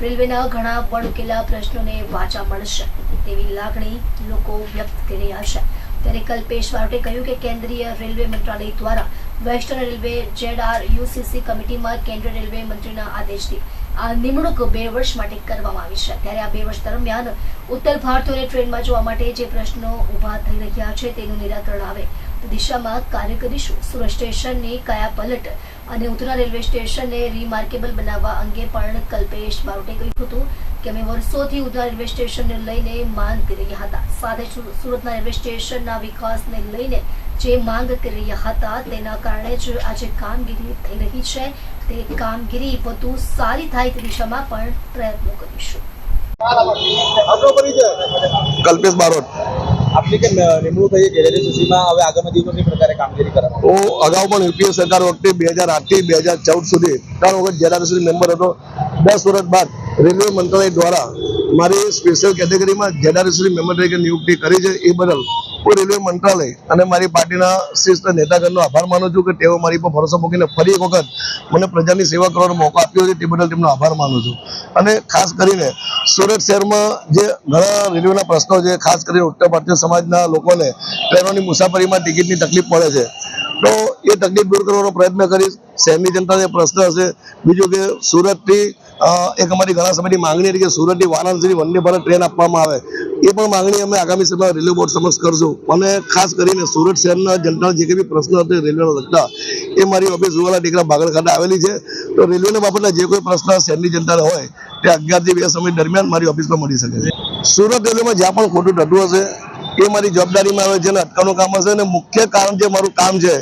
રેલવેના ઘણા પડકેલા પ્રશ્નોને વાચા મળશે. તેવી લાગણી લોકો વ્યક્ત કરી રહ્યા છે. ત્યારે કલ્પેશ બારોટે કહ્યું કે કેન્દ્રીય રેલવે મંત્રાલય દ્વારા western railway Z R UCC કમિટીમાં કેન્દ્રીય રેલવે મંત્રીના આદેશથી આ નિમણૂક બે વર્ષ માટે કરવામાં આવી છે. ત્યારે આ બે વર્ષ દરમિયાન ઉત્તર ભારતીયોને ટ્રેનમાં જોવા માટે જે પ્રશ્નો ઊભા થઈ રહ્યા છે તેનું નિરાકરણ આવે. દિશામાં કાર્ય કરીશું. સુરત સ્ટેશનની કયા પલટ અને ઉધના રેલવે સ્ટેશનને રીમાર્કેબલ બનાવવા અંગે પણ કલ્પેશ બારોટે કહ્યું હતું કે અમે વર્ષોથી ઉધના રેલવે સ્ટેશનને લઈને માંગ કરી રહ્યા હતા. સાથે સુરતના રેલવે સ્ટેશનના વિકાસને લઈને જે માંગ કરી રહ્યા હતા તેના કારણે જ આજે કામગીરી થઈ રહી છે. તે કામગીરી વધુ સારી થાય તે દિશામાં પણ પ્રયત્નો કરીશું. કલ્પેશ બારોટ. આપની કે નિમણૂક થઈ છે જેડીસીમાં હવે આગામી દિવસો પ્રકારે કામગીરી કરવાની હું અગાઉ પણ યુપીએ સરકાર વખતે બે હજાર આઠથી બે હજાર ચૌદ સુધી ત્રણ વખત જેડારસી મેમ્બર હતો. દસ વર્ષ બાદ રેલવે મંત્રાલય દ્વારા મારી સ્પેશિયલ કેટેગરીમાં જેડારસી મેમ્બર તરીકે નિયુક્તિ કરી છે. એ બદલ હું રેલવે મંત્રાલય અને મારી પાર્ટીના શિસ્ત નેતાગણનો આભાર માનું છું કે તેઓ મારી પર ભરોસો મૂકીને ફરી એક વખત મને પ્રજાની સેવા કરવાનો મોકો આપ્યો છે, તે બદલ તેમનો આભાર માનું છું. અને ખાસ કરીને સુરત શહેરમાં જે ઘણા રેલવેના પ્રશ્નો છે, ખાસ કરીને ઉત્તર ભારતીય સમાજના લોકોને ટ્રેનોની મુસાફરીમાં ટિકિટની તકલીફ પડે છે, તો એ તકલીફ દૂર કરવાનો પ્રયત્ન કરીશ. શહેરની જનતાને પ્રશ્ન હશે, બીજું કે સુરતથી એક અમારી ઘણા સમયની માંગણી હતી કે સુરતથી વારાણસી વંદે ભારત ટ્રેન આપવામાં આવે. એ પણ માંગણી અમે આગામી સમયમાં રેલવે બોર્ડ સમક્ષ કરશું. અને ખાસ કરીને સુરત શહેરના જનતા જે કંઈ પ્રશ્નો હતા રેલવેના લગતા એ મારી ઓફિસ જુવાલા બાગડ ખાતે આવેલી છે. તો રેલવેના બાબતના જે કોઈ પ્રશ્ન શહેરની જનતાને હોય, તે અગિયારથી બે સમય દરમિયાન મારી ઓફિસમાં મળી શકે છે. સુરત રેલવેમાં જ્યાં પણ ખોટું થતું હશે, એ મારી જવાબદારીમાં આવે છે અને અટકાવવાનું કામ હશે. અને મુખ્ય કારણ જે મારું કામ છે,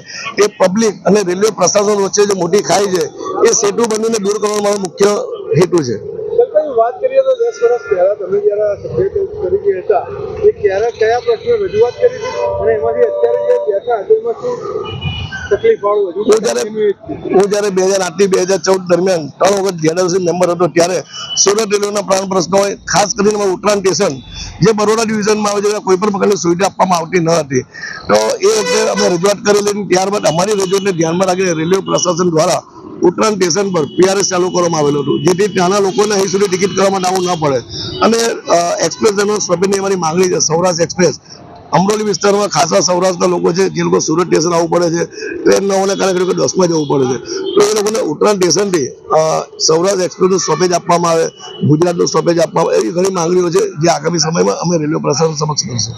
એ પબ્લિક અને રેલવે પ્રશાસન વચ્ચે જે મોટી ખાઈ છે, એ સેતુ બંધને દૂર કરવાનો મારો મુખ્ય હેતુ છે. વાત કરીએ તો દસ વર્ષ પહેલા તમે જયારે સભ્ય તરીકે હતા એ ક્યારે કયા પ્રશ્ને રજૂઆત કરી હતી? અને એમાંથી અત્યારે જે બેઠા હતા શું હું જ્યારે બે હજાર આઠથી બે હજાર ચૌદ દરમિયાન ત્રણ વખત જેડરસી મેમ્બર હતો ત્યારે સુરત રેલવેના પ્રાણ પ્રશ્નો હોય ખાસ કરીને ઉત્તરાયણ સ્ટેશન જે બરોડા ડિવિઝનમાં આવે છે કોઈ પણ પ્રકારની સુવિધા આપવામાં આવતી ન હતી. તો એ વખતે અમે રજૂઆત કરેલી ત્યારબાદ અમારી રજૂઆતને ધ્યાનમાં રાખીને રેલવે પ્રશાસન દ્વારા ઉત્તરાયણ સ્ટેશન પર પીઆરએસ ચાલુ કરવામાં આવેલું હતું. જેથી ત્યાંના લોકોને અહીં સુધી ટિકિટ કરવા માટે આવવું ન પડે. અને એક્સપ્રેસ સ્ટોપેજની અમારી માંગણી છે, સૌરાષ્ટ્ર એક્સપ્રેસ અમરોલી વિસ્તારમાં ખાસા સૌરાષ્ટ્રના લોકો છે, જે લોકો સુરત સ્ટેશન આવવું પડે છે, ટ્રેન ન હોવાને કારણે લોકો દસમાં જવું પડે છે. તો એ લોકોને ઉત્તરાયણ સ્ટેશનથી સૌરાષ્ટ્ર એક્સપ્રેસનું સ્ટોપેજ આપવામાં આવે, ગુજરાતનું સ્ટોપેજ આપવામાં એવી ઘણી માંગણીઓ છે, જે આગામી સમયમાં અમે રેલવે પ્રશાસન સમક્ષ કરશું.